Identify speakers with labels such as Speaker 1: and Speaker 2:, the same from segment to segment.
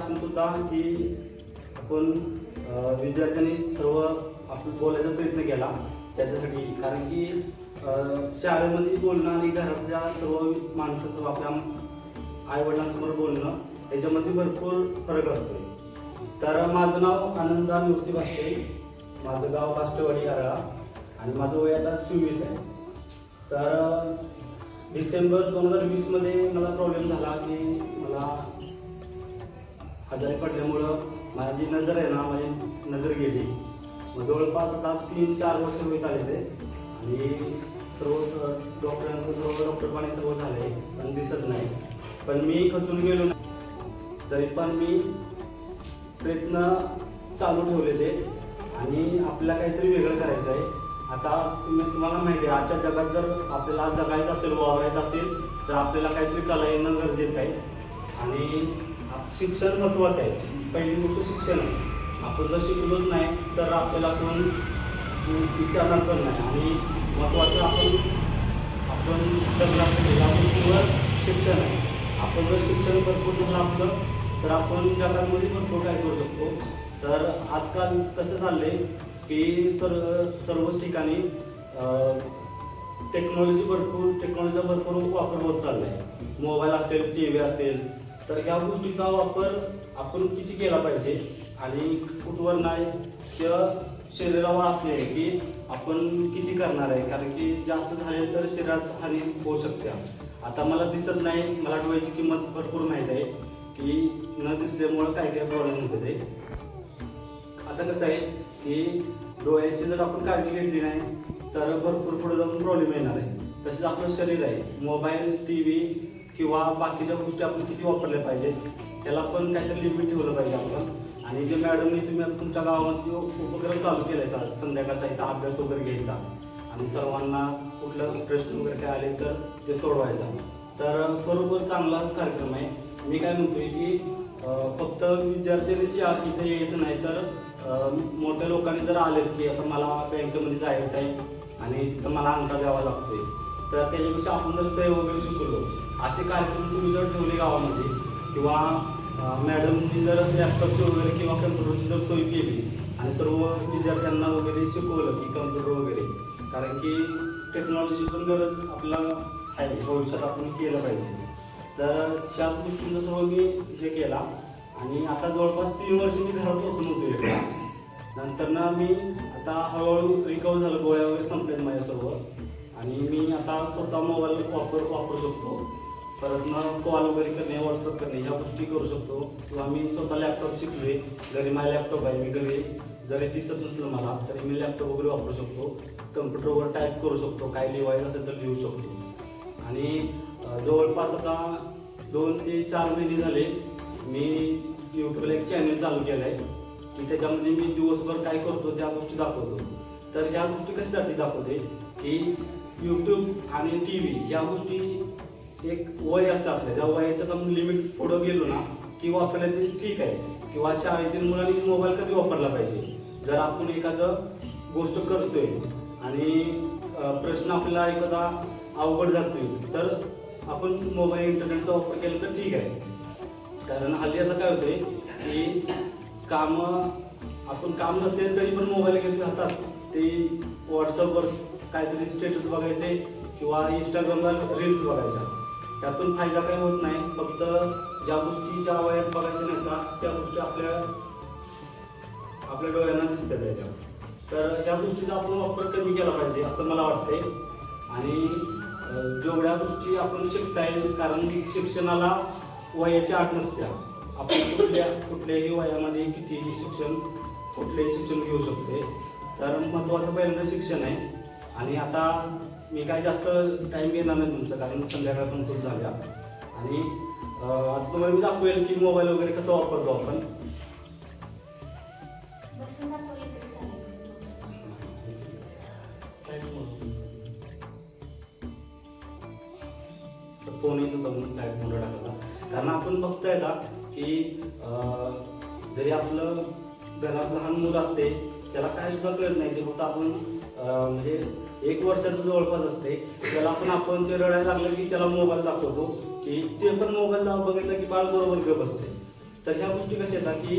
Speaker 1: असून सुद्धा की आपण विद्यार्थ्यांनी सर्व आपण बोलायचा प्रयत्न केला त्याच्यासाठी. कारण की शाळेमध्ये बोलणं आणि घरातल्या सर्व माणसाचं आपल्या आईवडिलांसमोर बोलणं याच्यामध्ये भरपूर फरक असतो. तर माझं नाव आनंदा मूर्ती भाष्टे माझं गाव काष्टवाडी आरळा आणि माझं वय आता चोवीस आहे. तर डिसेंबर दोन हजार वीसमध्ये मला प्रॉब्लेम झाला की मला आजारी पडल्यामुळं माझी नजर आहे ना माझी नजर गेली. मग जवळपास आता तीन चार वर्ष होत आले ते आणि सर्व डॉक्टरांचं सर्व डॉक्टर पाणी सर्व झाले पण दिसत नाही. पण मी खचून गेलो नाही. तरी पण मी प्रयत्न चालू ठेवले ते आणि आपल्याला काहीतरी वेगळं करायचं आहे आता तुम्ही तुम्हाला माहिती आहे आजच्या जगात जर आपल्याला जगायचं असेल वावरायचं असेल तर आपल्याला काहीतरी कला येणं गरजेचं आहे. आणि शिक्षण महत्त्वाचं आहे. पहिली गोष्ट शिक्षण आहे. आपण जर शिकलोच नाही तर आपल्याला कोण विचारणार पण नाही. आणि महत्त्वाचं आपण आपण जगला शिक्षण आहे. आपण जर शिक्षण भरपूर जर आपलं तर आपण जगामध्ये भरपूर काय करू शकतो. तर आजकाल कसं चाललं आहे की सर्व सर्वच ठिकाणी टेक्नॉलॉजी भरपूर टेक्नॉलॉजीचा भरपूर वापर होत चाललाय. मोबाईल असेल टी व्ही असेल तर ह्या गोष्टीचा वापर आपण किती केला पाहिजे? आणि कुठवर नाही त्या शरीरावर असले की आपण किती करणार आहे? कारण की जास्त झाले तर शरीरात हानी होऊ शकते. आता मला दिसत नाही मला डोळ्याची किंमत भरपूर माहीत आहे की न दिसल्यामुळं काय काय प्रॉब्लेम होते आता कसं आहे की डोळ्याची जर आपण काळजी घेतली नाही तर भरपूर पुढे जाऊन प्रॉब्लेम येणार आहे. तसेच आपलं शरीर आहे. मोबाईल टी व्ही किंवा बाकीच्या गोष्टी आपण किती वापरल्या पाहिजेत त्याला पण काहीतरी लिमिट ठेवलं पाहिजे आपण आणि जे मॅडमने तुम्ही आता तुमच्या गावामध्ये जो उपक्रम चालू केला आहे संध्याकाळचा इथं अभ्यास वगैरे घ्यायचा. आणि सर्वांना कुठलं प्रश्न वगैरे काय आले तर ते सोडवायचा. तर बरोबर चांगला कार्यक्रम आहे. मी काय म्हणतोय की फक्त विद्यार्थ्यांनीच या इथे यायचं नाही तर मोठ्या लोकांनी जर आले की आता मला बँकेमध्ये जायचं आहे आणि तिथं मला अंका द्यावा लागतोय. तर त्याच्यापेक्षा आपण जर सही वगैरे शिकलो असे कार्यक्रम तुम्ही जर ठेवले गावामध्ये किंवा मॅडमनी जर लॅपटॉपची वगैरे किंवा कम्प्युटरची जर सोय केली आणि सर्व विद्यार्थ्यांना वगैरे शिकवलं की कम्प्युटर वगैरे कारण की टेक्नॉलॉजी पण गरज आपल्याला आहे भविष्यात आपण केलं पाहिजे. तर त्याच गोष्टींचा सर्व मी हे केला आणि आता जवळपास तीन वर्ष मी घरात बसून होतो नंतर ना मी आता हळूहळू रिकवर झालं गोळ्या वगैरे संपलेत माझ्या सर्व. आणि मी आता स्वतः मोबाईल वापर वापरू शकतो. परत मग कॉल वगैरे करणे व्हॉट्सअप करणे ह्या गोष्टी करू शकतो. किंवा मी स्वतः लॅपटॉप शिकले घरी माझा लॅपटॉप आहे मी घरी जरी दिसत नसलं मला तरी मी लॅपटॉप वगैरे वापरू शकतो. कम्प्युटरवर टाईप करू शकतो. काय लिहायचं असेल तर लिहू शकतो. आणि जवळपास आता दोन ते चार महिने झाले मी यूट्यूबला एक चॅनल चालू केलं आहे की त्याच्यामध्ये मी दिवसभर काय करतो त्या गोष्टी दाखवतो. तर ह्या गोष्टी कशासाठी दाखवते? की यूट्यूब आणि टी व्ही या गोष्टी एक वय असतं आपलं. त्या वयाचं आपण लिमिट पुढं गेलो ना की वापरल्या ठीक आहे किंवा शाळेतील मुलांनी मोबाईल कधी वापरला पाहिजे? जर आपण एखादं गोष्ट करतोय आणि प्रश्न आपल्याला एखादा अवघड जातोय तर आपण मोबाईल इंटरनेटचा वापर केला तर ठीक आहे. कारण हल्ली आता काय होतंय की कामं आपण काम नसेल तरी पण मोबाईल घेऊन जातात ते व्हॉट्सअपवर काहीतरी स्टेटस बघायचे किंवा इंस्टाग्रामला रील्स बघायच्या. त्यातून फायदा काही होत नाही. फक्त ज्या गोष्टी ज्या वयात बघायच्या नाही का त्या गोष्टी आपल्या आपल्या डोळ्यांना दिसतात त्याच्यावर तर या गोष्टीचा आपण वापर कमी केला पाहिजे असं मला वाटते आणि जेवढ्या गोष्टी आपण शिकता येईल कारण शिक्षणाला वयाची आठ नसत्या आपण कुठल्या कुठल्याही वयामध्ये कितीही शिक्षण कुठलेही शिक्षण घेऊ शकते तर महत्त्वाचं पहिल्यांदा शिक्षण आहे. आणि आता मी काय जास्त टाईम घेणार नाही तुमचं कारण संध्याकाळ पण खूप झाल्या. आणि आता तुम्हाला मी दाखवेल की मोबाईल वगैरे कसं वापरतो आपण. फोन येतो जाऊन मोठा टाकला कारण आपण बघताय का की अं, जरी आपलं घरात लहान मुलं असते त्याला काय सुद्धा कळत नाही. ते फक्त आपण म्हणजे एक वर्षाचं जवळपास असते त्याला पण आपण ते रडायला लागलं की त्याला मोबाईल दाखवतो की ते पण मोबाईल बघितलं की बाळ बरोबर गप असते तर ह्या गोष्टी कशा येतात की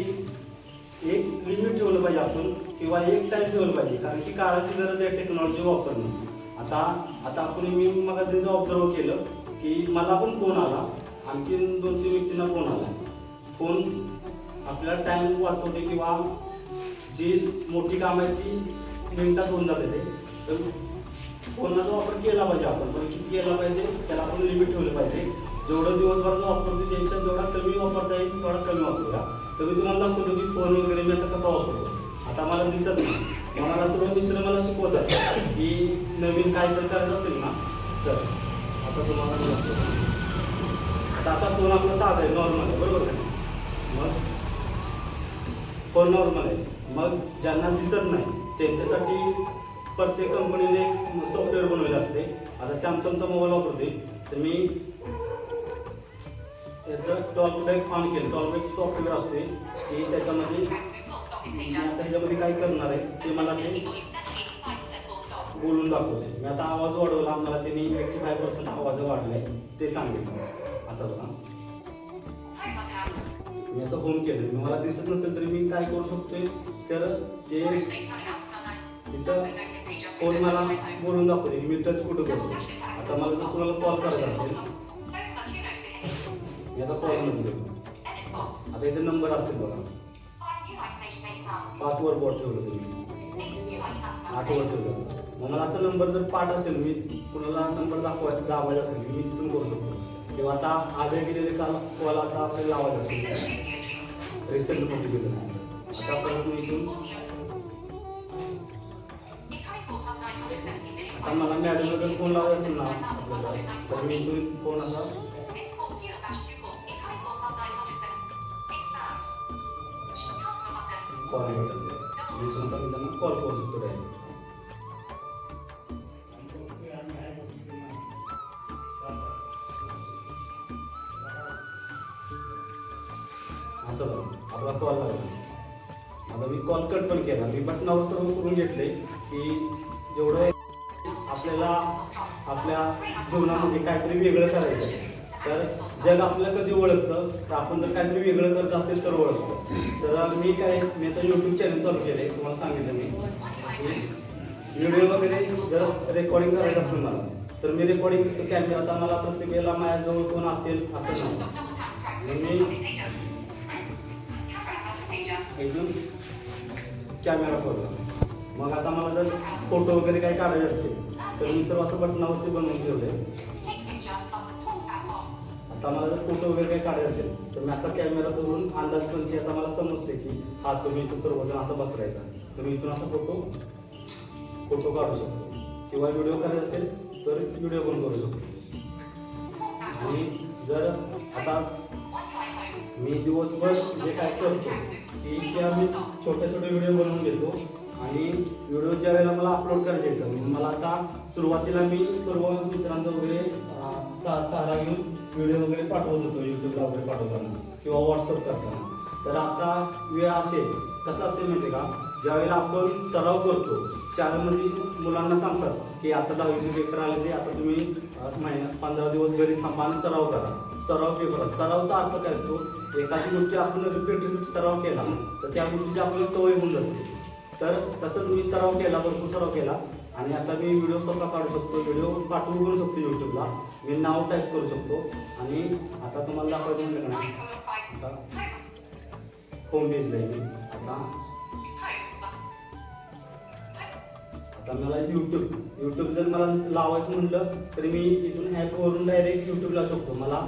Speaker 1: एक लिमिट ठेवलं पाहिजे आपण किंवा एक टाईम ठेवलं पाहिजे कारण की काळाची गरज आहे टेक्नॉलॉजी वापरणं. आता आता आपण मी मग ऑब्झर्व केलं की मला पण फोन आला. आणखीन दोन तीन व्यक्तींना फोन आला. फोन आपला टाइम वाचवते किंवा जी मोठी काम आहे ती मिनिटात होऊन जाते ते. तर फोनचा वापर केला पाहिजे आपण? पण किती केला पाहिजे? त्याला आपण लिमिट ठेवलं पाहिजे. जेवढं दिवसभर वापरतो त्यांच्या जेवढा कमी वापरता येईल तेवढा कमी वापरूया. तर मी तुम्हाला दाखवतो की फोन वगैरे मी आता कसा वापरतो आता मला दिसत नाही. मला सर्व मित्र मला शिकवतात की नवीन काय तर करायचं असेल ना तर आता तुम्हाला मी दाखवतो. आता आता फोन आपला साधा आहे नॉर्मल आहे बरोबर आहे? मग? फोन नॉर्मल आहे. मग ज्यांना दिसत नाही त्यांच्यासाठी प्रत्येक कंपनीने सॉफ्टवेअर बनवले असते. आता सॅमसंगचा मोबाईल वापरते तर मी याचं टॉलबॅक ऑन केलं. टॉलबॅक सॉफ्टवेअर असते. की त्याच्यामध्ये त्याच्यामध्ये काय करणार आहे ते मला ते बोलून दाखवते. मी आता आवाज वाढवला मला त्यांनी एट्टी फाय पर्सेंट आवाज वाढलाय ते सांगितलं आता बघा. मी आता होम केलं मी मला दिसत नसेल तरी मी काय करू शकतोय? तर ते तिथं फोन मला बोलून दाखवते मी टच कुठं करतो? आता मला जर तुम्हाला कॉल करायचा असेल मी आता कॉल नंबर आता इथे नंबर असतील बघा. पाचवर बॉट ठेवलं तुम्ही. आठवर ठेवलं. मग मला असा नंबर जर पाठ असेल मी कुणाला नंबर दाखवायचा दाबायचा असेल मी तिथून करू शकतो किंवा आता आज गेलेले काल कॉल आता आपल्याला लावायचा असेल. Recent notification. गेलं आता परत मी इथून आता मला मॅडमला फ़ोन लावायचा ना मी फ़ोन कॉल करू शकतो आपला कॉल लागला आता मी कॉल कट पण केला. मी बटनावर सर्व करून घेतले की जेवढं आपल्याला आपल्या जीवनामध्ये काहीतरी वेगळं करायचं आहे. तर जग आपल्याला कधी ओळखतं? तर आपण जर काहीतरी वेगळं करत असेल तर ओळखतं. तर मी काय मी आता युट्यूब चॅनल चालू केले तुम्हाला सांगितलं मी. व्हिडिओ वगैरे जर रेकॉर्डिंग करायचं असेल मला तर मी रेकॉर्डिंग कॅमेरा आता मला प्रत्येकाला माझ्याजवळ कोण असेल असं नाही. मी एकदम कॅमेरा खोलला मग आता मला जर फोटो वगैरे काही काढायचे असतील तर मी सर्व असं बटनावरती बनवून ठेवले. आता मला जर फोटो वगैरे काही काढायचे असेल तर मी आता कॅमेरा करून अंदाज पण आता मला समजते की हा तुम्ही इथं सर्वजण असं बसरायचा तर मी इथून असा फोटो फोटो काढू शकतो. किंवा व्हिडिओ करायचा असेल तर व्हिडिओ पण करू शकतो. आणि जर आता मी दिवसभर जे काय करतो की त्या मी छोटे छोटे व्हिडिओ बनवून घेतो आणि व्हिडिओ ज्या वेळेला मला अपलोड करायचे येतं म्हणून मला आता सुरुवातीला मी सर्व मित्रांचं वगैरे सा- सहारा घेऊन व्हिडिओ वगैरे पाठवत होतो यूट्यूबला वगैरे पाठवताना किंवा व्हॉट्सअप करताना. तर आता वेळ असेल कसं असते माहिती आहे का? ज्यावेळेला आपण सराव करतो शाळेमध्ये मुलांना सांगतात की आता दहावीचे पेपर आले ते आता तुम्ही महिन्यात महिना पंधरा दिवस घरी थांबा आणि सराव करा. सराव पेपर सरावचा अर्थ काय असतो एखादी गोष्टी आपण रिपीट रिपीट सराव केला तर त्या गोष्टीची आपल्याला सवय होऊन जाते. तर तसंच मी सराव केला भरपूर सराव केला. आणि आता मी व्हिडिओ स्वतः काढू शकतो. व्हिडिओ पाठवू करू शकतो यूट्यूबला मी नाव टाईप करू शकतो. आणि आता तुम्हाला दाखवायचं म्हणलं का नाही आता होम पेजला आहे मी आता आता मला यूट्यूब यूट्यूब जर मला लावायचं म्हटलं तर मी इथून ॲपवरून डायरेक्ट यूट्यूबला शकतो मला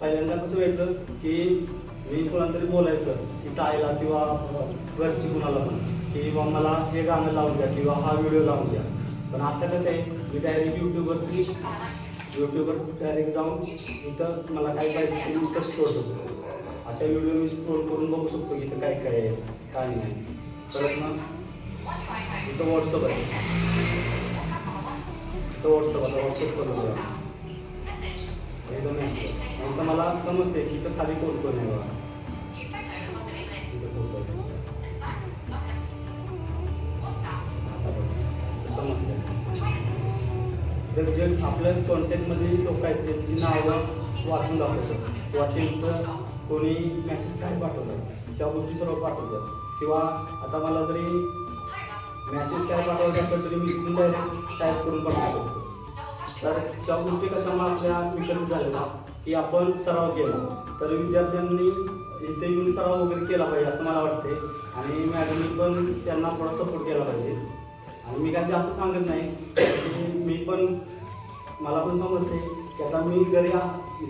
Speaker 1: पहिल्यांदा कसं व्हायचं की मी कुणाला तरी बोलायचं की ताईला किंवा घरची कुणाला पण की बा मला हे गाणं लावून द्या किंवा हा व्हिडिओ लावून द्या. पण आता कसं आहे मी डायरेक्ट यूट्यूबवरती यूट्यूबवर डायरेक्ट जाऊन इथं मला काय पाहिजे ते मी सर्च करू शकतो. अशा व्हिडिओ मी स्क्रोल करून बघू शकतो की इथं काय काय आहे काय नाही. परत मग इथं व्हॉट्सअप आहे. इथं व्हॉट्सअप आता व्हॉट्सअप करून द्या एकदम मस्त मला समजते की इथं खाली कोण कोण आहे बघा. तर जे आपल्या कॉन्टॅक्टमध्ये लोक आहेत त्यांची नावं वाचून दाखवतात किंवा त्यांचं कोणी मॅसेज काय पाठवतात त्या गोष्टी सर्व पाठवतात. किंवा आता मला जरी मॅसेज काय पाठवायचं असेल तरी मी तिथून डायरेक्ट टाईप करून पाठवू शकतो. तर त्या गोष्टी कशामुळे आपल्या विकसित झालेल्या की आपण सराव केला. तर विद्यार्थ्यांनी इथे येऊन सराव वगैरे केला पाहिजे असं मला वाटते आणि मॅडमनी पण त्यांना थोडा सपोर्ट केला पाहिजे. आणि मी काय जास्त सांगत नाही. मी पण मला पण समजते की आता मी घरी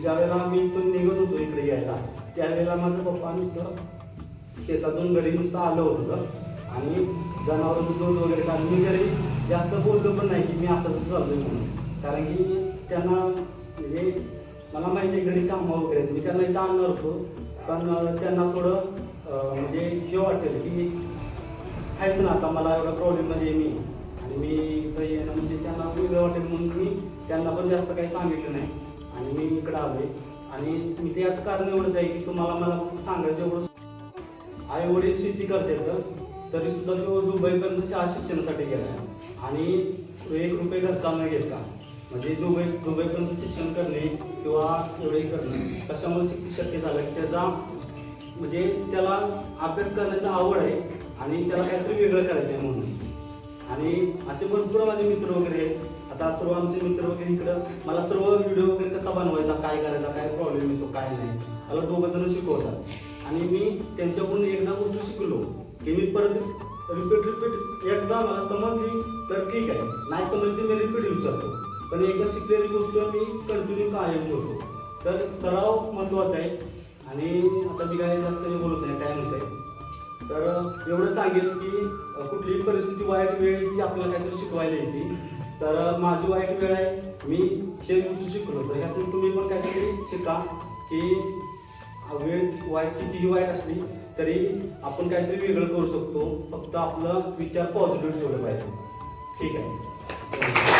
Speaker 1: ज्या वेळेला मी इथून निघत होतो इकडे यायला त्यावेळेला माझं पप्पा नुसतं शेतातून घरी नुसतं आलं होतं. आणि जनावरांचं दूध वगैरे काढून मी घरी जास्त बोललो पण नाही की मी असं तसं आहे म्हणून. कारण की त्यांना म्हणजे मला माहिती आहे घरी कामं वगैरे आहेत. मी त्यांना इथं आणणार होतो. पण त्यांना थोडं म्हणजे हे वाटेल की आहेच ना आता मला एवढा प्रॉब्लेममध्ये मी. आणि मी इथं येणं म्हणजे त्यांना वेगळं वाटेल म्हणून मी त्यांना पण जास्त काही सांगितलं नाही. आणि मी इकडं आलोय. आणि मी ते याचं कारण एवढंच आहे की तुम्हाला मला सांगायचं एवढं आई वडील शेती करतात तरी सुद्धा तो दुबईपर्यंत शाळा शिक्षणासाठी गेला आणि एक रुपये घरचा न घेता म्हणजे दुबई दुबईपर्यंत शिक्षण करणे किंवा एवढे करणे कशामुळे शक्य झालं? की त्याचा म्हणजे त्याला अभ्यास करण्याची आवड आहे आणि त्याला काहीतरी वेगळं करायचं आहे म्हणून. आणि असे भरपूर माझे मित्र वगैरे आहेत. आता सर्व आमचे मित्र वगैरे इकडं मला सर्व व्हिडिओ वगैरे कसा बनवायचा काय करायचा काय प्रॉब्लेम येतो काय नाही मला दोघं जण शिकवतात. आणि मी त्यांच्याकडून एकदा गोष्ट शिकलो की मी परत रिपीट रिपीट एकदा मला समजली तर ठीक आहे. नाही समजली मी रिपीट विचारतो. पण एकदा शिकलेली गोष्ट मी कंटिन्यू कायम ठेवतो. तर सराव महत्त्वाचा आहे. आणि आता मी काय जास्त काही बोलत नाही काय आहे तर एवढं सांगेल की कुठलीही परिस्थिती वाईट वेळ की आपल्याला काहीतरी शिकवायला येते. तर माझी वाईट वेळ आहे मी हे गोष्टी शिकलो. तर ह्यातून तुम्ही पण काहीतरी शिका की वेळ वाईट कितीही वाईट असली तरी आपण काहीतरी वेगळं करू शकतो. फक्त आपलं विचार पॉझिटिव्ह ठेवलं पाहिजे. ठीक आहे.